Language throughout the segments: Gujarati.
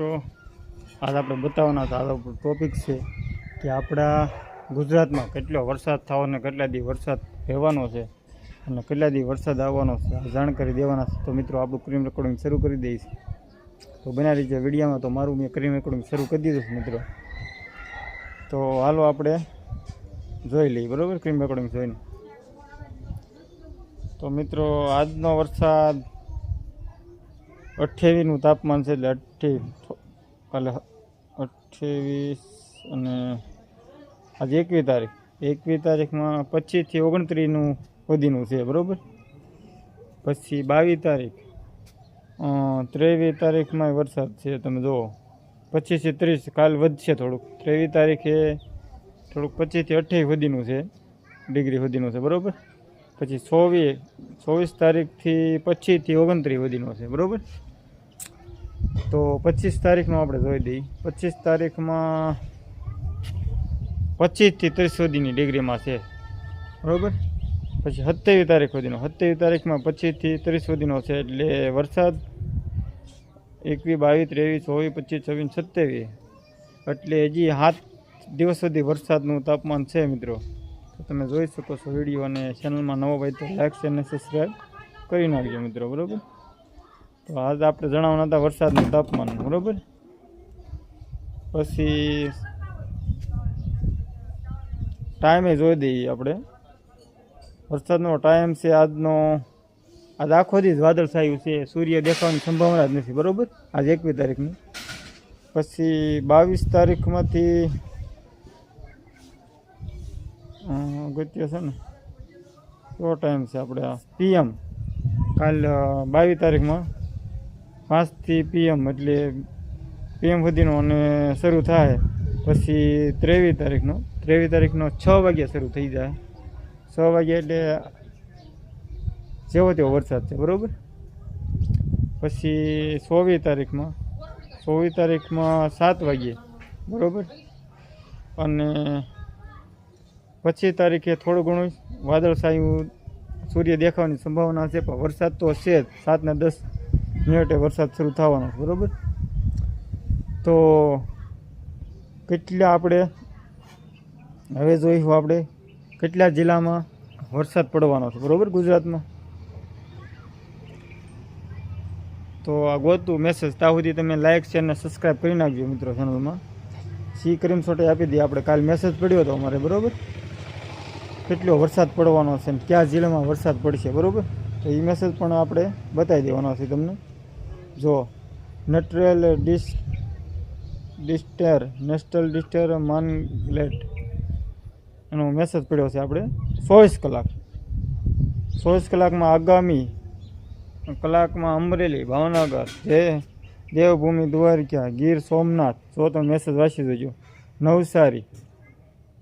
મિત્રો આજ આપણે બતાવવાના હતા આ ટોપિક છે કે આપણા ગુજરાતમાં કેટલો વરસાદ થવાનો કેટલા દી વરસાદ રહેવાનો છે અને કેટલા દી વરસાદ આવવાનો છે જાણકારી દેવાના છે. તો મિત્રો, આપણું ક્રીમ રેકોર્ડિંગ શરૂ કરી દઈશ. તો બના રીતે વિડીયામાં, તો મારું મેં ક્રીમ રેકોર્ડિંગ શરૂ કરી દીધું છે મિત્રો. તો હાલો આપણે જોઈ લઈએ, બરાબર? ક્રીમ રેકોર્ડિંગ જોઈને. તો મિત્રો, આજનો વરસાદ અઠ્યાવીસનું તાપમાન છે એટલે અઠ્ઠી કાલે અઠ્યાવીસ અને આજે એકવીસ તારીખ. એકવીસ તારીખમાં પચીસથી ઓગણત્રીસનું સુધીનું છે, બરાબર? પછી બાવીસ તારીખ. ત્રેવીસ તારીખમાં વરસાદ છે, તમે જુઓ. પચીસથી ત્રીસ કાલ વધશે થોડુંક. ત્રેવીસ તારીખે થોડુંક પચીસથી અઠ્યાવીસ સુધીનું છે, ડિગ્રી સુધીનું છે, બરાબર? પછી ચોવીસ ચોવીસ તારીખથી પચીસથી ઓગણત્રીસ સુધીનો છે, બરાબર? તો પચીસ તારીખનું આપણે જોઈ દઈએ. પચીસ તારીખમાં પચીસથી ત્રીસ સુધીની ડિગ્રીમાં છે. બરાબર? પછી સત્યાવીસ તારીખ સુધીનો. સત્યાવીસ તારીખમાં પચીસથી ત્રીસ સુધીનો છે એટલે વરસાદ એકવીસ બાવીસ ત્રેવીસ ચોવીસ પચીસ છવ્વીસ સત્યાવીસ. એટલે હજી સાત દિવસ સુધી વરસાદનું તાપમાન છે મિત્રો. તો તમે જોઈ શકો છો વીડિયો અને ચેનલમાં નવો ભાઈ તો લાઈક શેર અને સબસ્ક્રાઈબ કરી નાખજો મિત્રો. બરાબર? તો આજે આપણે જણાવવાના હતા વરસાદનું તાપમાન, બરાબર? પછી ટાઈમે જોઈ દઈએ આપણે. વરસાદનો ટાઈમ છે આજનો, આજ આખો દિવસ વાદળ છાયું છે, સૂર્ય દેખાવાની સંભાવના જ નથી, બરાબર? આજ એકવીસ તારીખની. પછી બાવીસ તારીખમાંથી અગત્ય છે ને કેવો ટાઈમ છે આપણે પીએમ કાલ બાવીસ તારીખમાં પાંચથી પીએમ એટલે પીએમ સુધીનો અને શરૂ થાય પછી ત્રેવીસ તારીખનો. ત્રેવીસ તારીખનો છ વાગ્યા શરૂ થઈ જાય. છ વાગ્યા એટલે જેવો તેવો વરસાદ છે, બરાબર? પછી ચોવીસ તારીખમાં ચોવીસ તારીખમાં સાત વાગ્યે, બરાબર? અને પચીસ તારીખે થોડું ઘણું વાદળછાયું સૂર્ય દેખાવાની સંભાવના છે, પણ વરસાદ તો છે જ. સાતના દસ મિનિટે વરસાદ શરૂ થવાનો છે, બરાબર? તો કેટલા આપણે, હવે જોઈશું આપણે, કેટલા જિલ્લામાં વરસાદ પડવાનો છે, બરાબર ગુજરાતમાં? તો આ ગોતું મેસેજ ત્યાં સુધી તમે લાઇક શેર અને સબસ્ક્રાઈબ કરી નાખજો મિત્રો ચેનલમાં સી ક્રીમ સોટે આપી દઈએ, આપણે કાલ મેસેજ પડ્યો હતો અમારે, બરાબર? કેટલો વરસાદ પડવાનો છે અને કયા જિલ્લામાં વરસાદ પડશે, બરાબર? તો એ મેસેજ પણ આપણે બતાવી દેવાનો છે તમને. જો નટરેલ ડિસ ડિસ્ટર નેશનલ ડિસ્ટર માનલેટ એનો મેસેજ પડ્યો છે આપણે. ચોવીસ કલાક. ચોવીસ કલાકમાં આગામી, કલાકમાં અમરેલી, ભાવનગર, જે દેવભૂમિ, દ્વારકા, ગીર, સોમનાથ. જો તો મેસેજ વાંચી દેજો. નવસારી,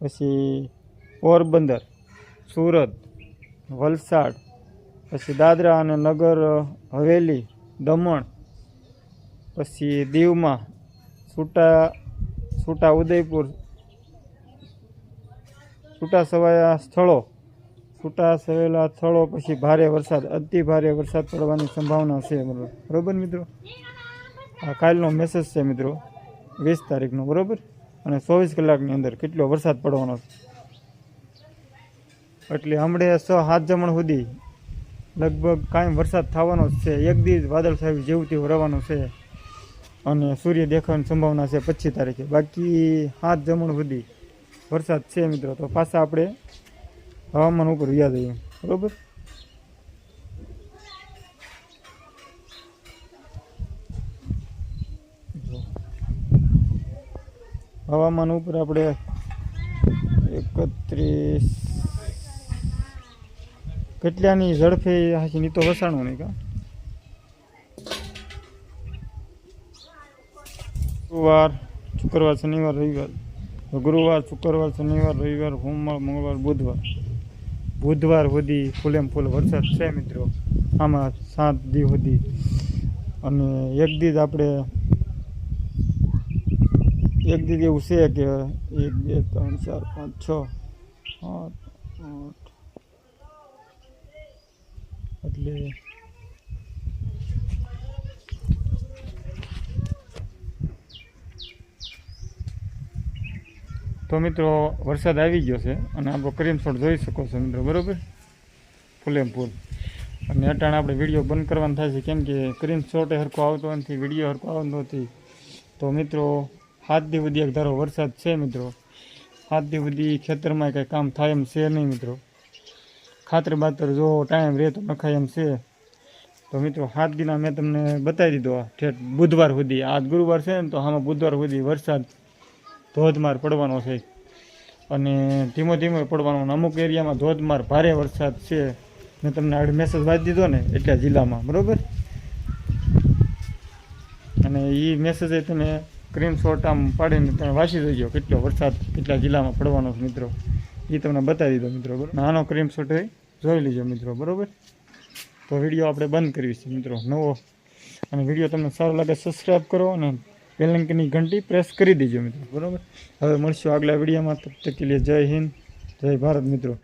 પછી પોરબંદર, સુરત, વલસાડ, પછી દાદરા અને નગર હવેલી, દમણ પછી દીવમાં છૂટા છૂટા ઉદયપુર, છૂટા છવાયા સ્થળો, છૂટા છવાયેલા સ્થળો પછી ભારે વરસાદ, અતિ ભારે વરસાદ પડવાની સંભાવના છે બરાબર મિત્રો? આ કાલનો મેસેજ છે મિત્રો, વીસ તારીખનો, બરાબર? અને ચોવીસ કલાકની અંદર કેટલો વરસાદ પડવાનો છે? એટલે હમણે છ હાથ જમણ સુધી લગભગ કાંઈ વરસાદ થવાનો જ છે. એક દિવસ વાદળ છાયું જેવું તેવું રહેવાનું છે. અને સૂર્ય દેખાવાની સંભાવના છે પચીસ તારીખે. બાકી હાથ જમણ સુધી વરસાદ છે મિત્રો, તો પાછા આપણે હવામાન ઉપર વ્યા જઈએ બરોબર? હવામાન ઉપર આપણે એકત્રીસ. કેટલાની ઝડપે હાચી, ની તો વસાણું નહીં કા? ગુરુવાર શુક્રવાર શનિવાર, રવિવાર. ગુરુવાર, શુક્રવાર, શનિવાર, રવિવાર, સોમવાર, મંગળવાર, બુધવાર. બુધવાર સુધી ફૂલેમ ફૂલ વરસાદ છે મિત્રો. આમાં સાત દી સુધી. અને એક દિવસ આપણે એક દિવસ એવું છે કે એક, બે, ત્રણ, ચાર, પાંચ, છ આઠ આઠ. એટલે તો મિત્રો, વરસાદ આવી ગયો છે અને આપણો ક્રીમ શોટ જોઈ શકો છો મિત્રો, બરાબર? ફૂલેમ ફૂલ અને અટાણે આપણે વીડિયો બંધ કરવાનો થાય છે, કેમ કે ક્રીમ શોટે હરખો આવતો નથી, વીડિયો હરખો આવતો નથી. તો મિત્રો, હાથ દી સુધી એક ધારો વરસાદ છે મિત્રો. હાથ દી સુધી ખેતરમાં કંઈ કામ થાય એમ છે નહીં મિત્રો. ખાતર બાતર જો ટાઈમ રહે તો નખાય એમ છે. તો મિત્રો, હાથ દીના મેં તમને બતાવી દીધો ઠેઠ બુધવાર સુધી. આજ ગુરુવાર છે ને, તો આમાં બુધવાર સુધી વરસાદ ધોધમાર પડવાનો છે. અને ધીમો ધીમો પડવાનો અમુક એરિયામાં ધોધમાર ભારે વરસાદ છે. મેં તમને આગળ મેસેજ વાંચી દીધો ને એટલા જિલ્લામાં, બરાબર? અને એ મેસેજે તમે સ્ક્રીનશોટ આમ પાડીને તમે વાંચી દેજો કેટલો વરસાદ કેટલા જિલ્લામાં પડવાનો છે મિત્રો. એ તમને બતાવી દીધો મિત્રો, બરાબર? નાનો સ્ક્રીનશોટ જોઈ લીજો મિત્રો, બરાબર? તો વીડિયો આપણે બંધ કરવી છે મિત્રો, નવો. અને વીડિયો તમને સારો લાગે સબસ્ક્રાઈબ કરો અને બેલંકની ઘંટી પ્રેસ કરી દેજો મિત્રો. બરાબર? હવે મળશું આગલા વિડીયોમાં. તક કે લીએ જય હિન્દ, જય ભારત મિત્રો.